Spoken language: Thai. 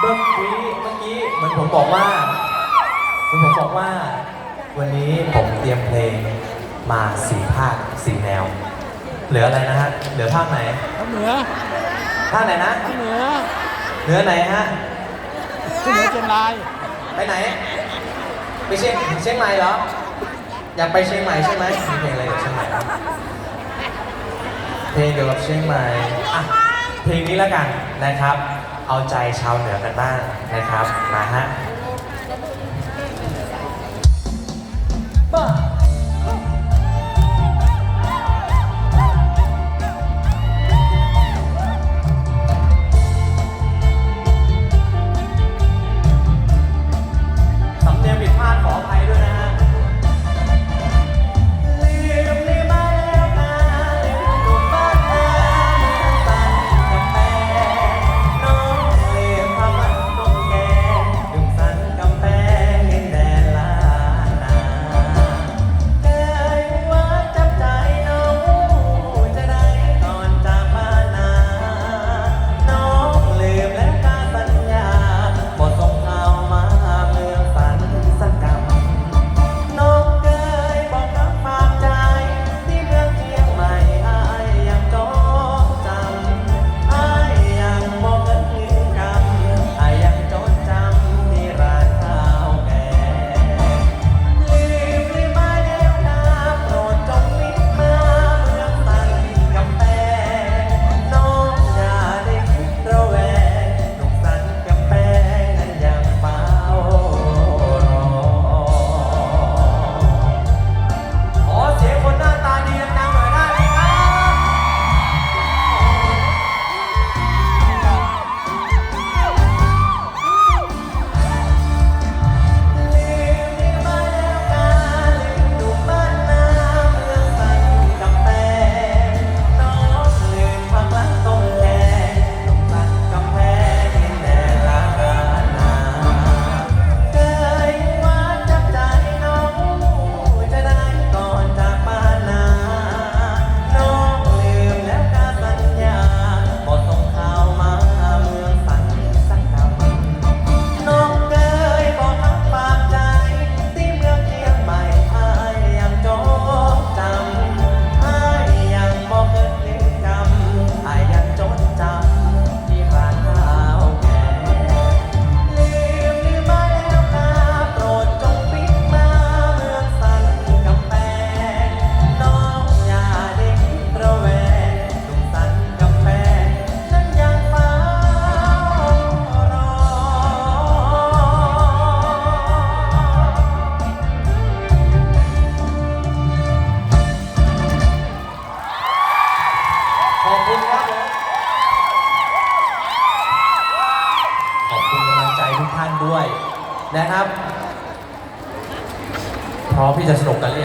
เมื่อกี้เมื่อกี้เหมือนผมบอกว่าเหมือนผมบอกว่า วันนี้ผมเตรียมเพลงมาสี่ภาคสี่แนว เหลืออะไรนะฮะ เหลือภาคไหนเหนือภาคไหนนะ เหนือเหนือไหนฮะเหนือเชียงราย ไปไหน ไปเชียงเชียงใหม่เหรอ อยากไปเชียงใหม่ใช่ไหมมีเพลงอะไรเชียงใหม่เพลงเกี่ยวกับเชียงใหม่อะเพลงนี้แล้วกันนะครับ เอาใจชาวเหนือกันบ้างนะครับ มาฮะบ้า ด้วยนะครับ พร้อมที่จะสนุกกันเลย